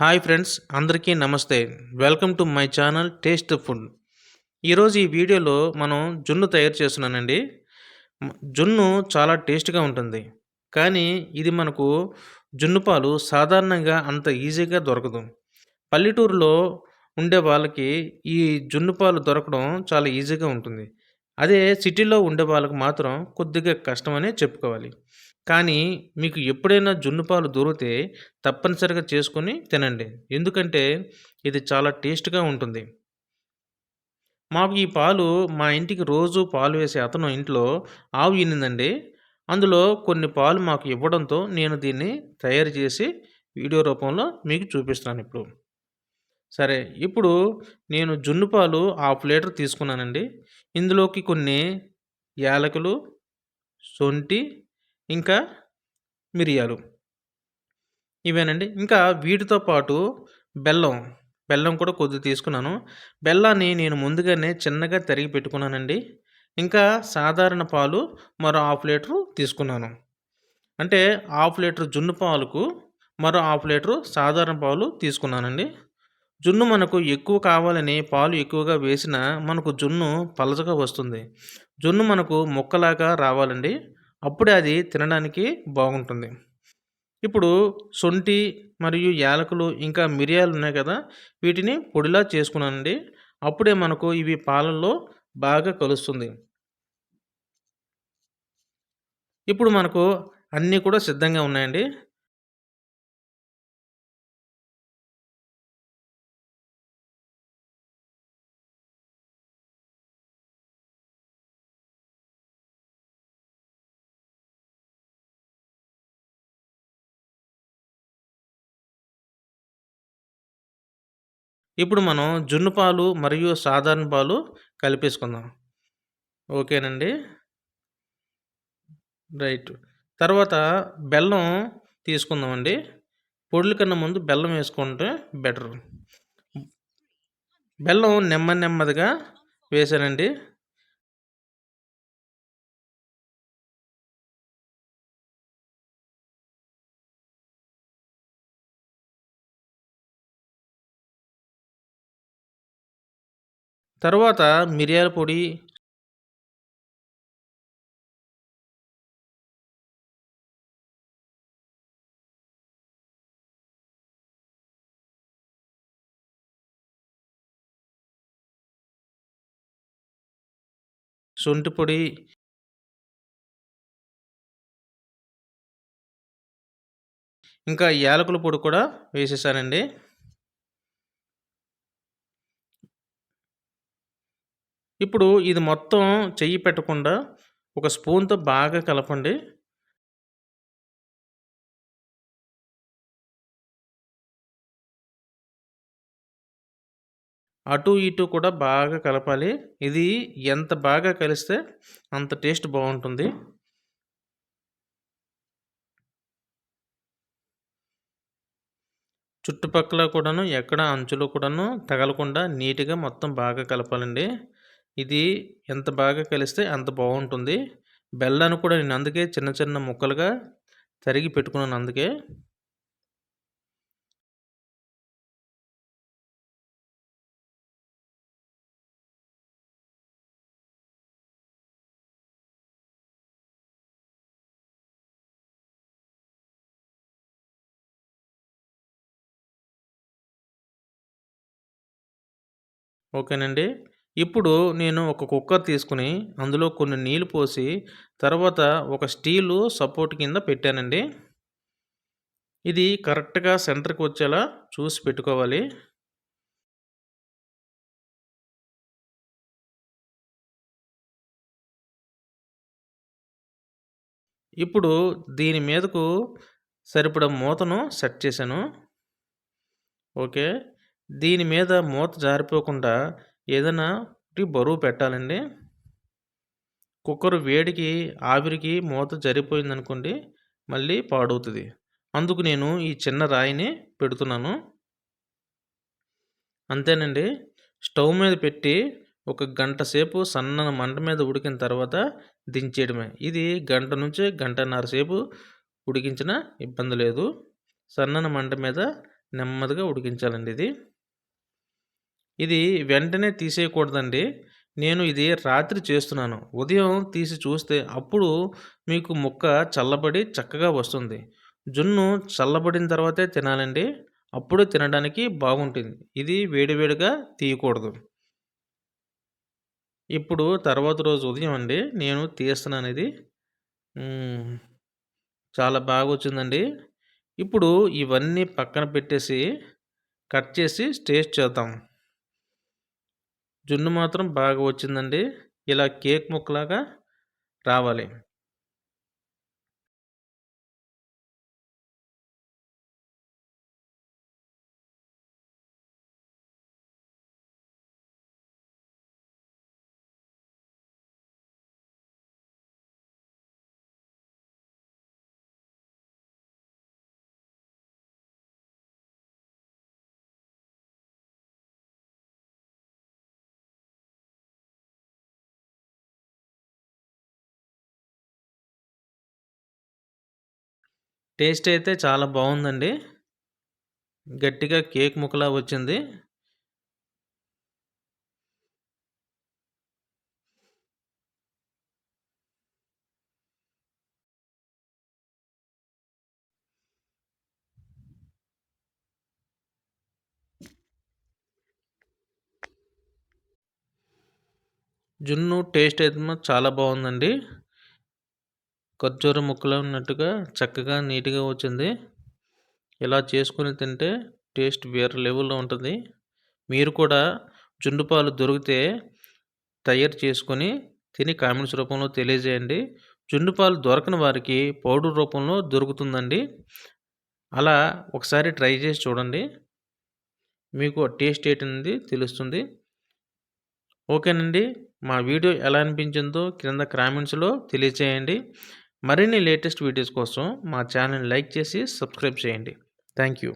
Hi friends అందరికీ నమస్తే. Welcome to my channel taste food. ఈరోజు ఈ వీడియోలో మనం జున్ను తయారు చేస్తున్నానండి. జున్ను చాలా టేస్ట్గా ఉంటుంది. కానీ ఇది మనకు జున్ను పాలు సాధారణంగా అంత ఈజీగా దొరకదు. పల్లెటూరులో ఉండే వాళ్ళకి ఈ జున్ను పాలు దొరకడం చాలా ఈజీగా ఉంటుంది. అదే సిటీలో ఉండే వాళ్ళకి మాత్రం కొద్దిగా కష్టమనే చెప్పుకోవాలి. కానీ మీకు ఎప్పుడైనా జున్ను పాలు దొరికితే తప్పనిసరిగా చేసుకొని తినండి. ఎందుకంటే ఇది చాలా టేస్ట్గా ఉంటుంది. మాకు ఈ పాలు మా ఇంటికి రోజు పాలు వేసే అతను ఇంట్లో ఆవు ఈనిందండి. అందులో కొన్ని పాలు మాకు ఇవ్వడంతో నేను దీన్ని తయారు చేసి వీడియో రూపంలో మీకు చూపిస్తున్నాను ఇప్పుడు. సరే ఇప్పుడు నేను జున్ను పాలు హాఫ్ లీటర్ తీసుకున్నానండి. ఇందులోకి కొన్ని యాలకులు సొంటి ఇంకా మిరియాలు. ఇవేనండి. ఇంకా వీటితో పాటు బెల్లం. బెల్లం కూడా కొద్దిగా తీసుకున్నాను. బెల్లాన్ని నేను ముందుగానే చిన్నగా తరిగి పెట్టుకున్నానండి. ఇంకా సాధారణ పాలు మరో హాఫ్ లీటరు తీసుకున్నాను. అంటే హాఫ్ లీటర్ జున్ను పాలకు మరో హాఫ్ లీటరు సాధారణ పాలు తీసుకున్నానండి. జున్ను మనకు ఎక్కువ కావాలని పాలు ఎక్కువగా వేసినా మనకు జున్ను పలచగా వస్తుంది. జున్ను మనకు ముక్కలాగా రావాలండి. అప్పుడే అది తినడానికి బాగుంటుంది. ఇప్పుడు శొంఠి మరియు యాలకులు ఇంకా మిరియాలు ఉన్నాయి కదా వీటిని పొడిలా చేసుకున్నానండి అప్పుడే మనకు ఇవి పాలల్లో బాగా కలుస్తుంది. ఇప్పుడు మనకు అన్నీ కూడా సిద్ధంగా ఉన్నాయండి. ఇప్పుడు మనం జున్ను పాలు మరియు సాధారణ పాలు కలిపేసుకుందాం. ఓకేనండి? రైట్. తర్వాత బెల్లం తీసుకుందామండి. పొడుల కన్నా ముందు బెల్లం వేసుకుంటే బెటర్. బెల్లం నెమ్మది నెమ్మదిగా వేసానండి. తర్వాత మిరియాల పొడి శొంఠి పొడి ఇంకా యాలకుల పొడి కూడా వేసేసానండి. ఇప్పుడు ఇది మొత్తం చెయ్యి పెట్టకుండా ఒక స్పూన్తో బాగా కలపండి. అటు ఇటు కూడా బాగా కలపాలి. ఇది ఎంత బాగా కలిస్తే అంత టేస్ట్ బాగుంటుంది. చుట్టుపక్కల కూడాను ఎక్కడ అంచులో కూడాను తగలకుండా నీట్గా మొత్తం బాగా కలపాలండి. ఇది ఎంత బాగా కలిస్తే అంత బాగుంటుంది. బెల్లాన్ని కూడా నేను అందుకే చిన్న చిన్న ముక్కలుగా తరిగి పెట్టుకున్నాను అందుకే. ఓకేనండి. ఇప్పుడు నేను ఒక కుక్కర్ తీసుకుని అందులో కొన్ని నీళ్ళు పోసి తర్వాత ఒక స్టీలు సపోర్ట్ కింద పెట్టానండి. ఇది కరెక్ట్గా సెంటర్కి వచ్చేలా చూసి పెట్టుకోవాలి. ఇప్పుడు దీని మీదకు సరిపడ మూతను సెట్ చేశాను. ఓకే. దీని మీద మూత జారిపోకుండా ఏదైనా బరువు పెట్టాలండి. కుక్కర్ వేడికి ఆవిరికి మూత జరిపోయిందనుకోండి మళ్ళీ పాడవుతుంది. అందుకు నేను ఈ చిన్న రాయిని పెడుతున్నాను. అంతేనండి. స్టవ్ మీద పెట్టి ఒక గంట సేపు సన్నన మంట మీద ఉడికిన తర్వాత దించేయడమే. ఇది గంట నుంచి గంటన్నర సేపు ఉడికించిన ఇబ్బంది లేదు. సన్నన మంట మీద నెమ్మదిగా ఉడికించాలండి ఇది. ఇది వెంటనే తీసేయకూడదండి. నేను ఇది రాత్రి చేస్తున్నాను. ఉదయం తీసి చూస్తే అప్పుడు మీకు ముక్క చల్లబడి చక్కగా వస్తుంది. జున్ను చల్లబడిన తర్వాతే తినాలండి. అప్పుడు తినడానికి బాగుంటుంది. ఇది వేడివేడిగా తీయకూడదు. ఇప్పుడు తర్వాత రోజు ఉదయం అండి. నేను తీస్తున్నాను ఇది. చాలా బాగా వచ్చిందండి ఇప్పుడు ఇవన్నీ పక్కన పెట్టేసి కట్ చేసి టేస్ట్ చేద్దాం. జున్ను మాత్రం బాగా వచ్చిందండి. ఇలా కేక్ ముక్కలాగా రావాలి. టేస్ట్ అయితే చాలా బాగుందండి. గట్టిగా కేక్ ముక్కలా వచ్చింది. జున్ను టేస్ట్ అయితే చాలా బాగుందండి. ఖర్జూర ముక్కలో ఉన్నట్టుగా చక్కగా నీట్గా వచ్చింది. ఇలా చేసుకుని తింటే టేస్ట్ వేరే లెవెల్లో ఉంటుంది. మీరు కూడా జుండు పాలు దొరికితే తయారు చేసుకొని తిని కామెంట్స్ రూపంలో తెలియజేయండి. జుండు పాలు దొరకని వారికి పౌడర్ రూపంలో దొరుకుతుందండి. అలా ఒకసారి ట్రై చేసి చూడండి. మీకు టేస్ట్ ఏంటనేది తెలుస్తుంది. ఓకేనండి. మా వీడియో ఎలా అనిపించిందో క్రింద కామెంట్స్లో తెలియచేయండి మరిన్ని లేటెస్ట్ వీడియోస్ కోసం మా ఛానల్ లైక్ చేసి సబ్స్క్రైబ్ చేయండి. Thank you.